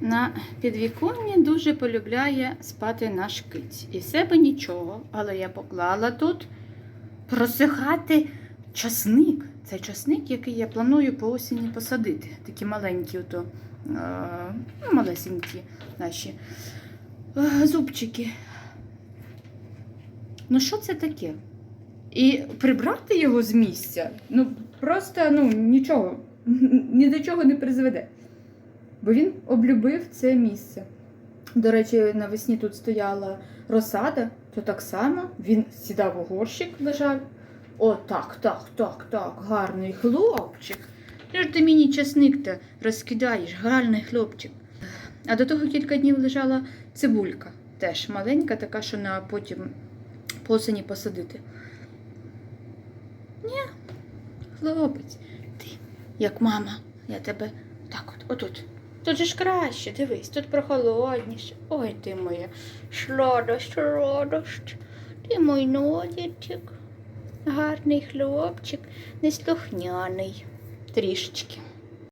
на підвіконні дуже полюбляє спати наш киць. І себе нічого, але я поклала тут просихати часник. Це часник, який я планую по осені посадити. Такі маленькі, ото, е, ну, малесенькі наші е, зубчики. Ну, що це таке? І прибрати його з місця, ну просто ну, нічого, ні до чого не призведе. Бо він облюбив це місце. До речі, навесні тут стояла розсада, то так само він сідав у горщик, лежав. О, так, так, так, так, гарний хлопчик. Що ж ти мені часник-то розкидаєш, гарний хлопчик. А до того кілька днів лежала цибулька, теж маленька, така, що на потім по осені посадити. Ні, хлопець, ти, як мама, я тебе так от, отут. Тут же ж краще, дивись, тут прохолодніше. Ой ти моя сладость, родощ, Ти мій нодічок. Гарний хлопчик, неслухняний. Трішечки.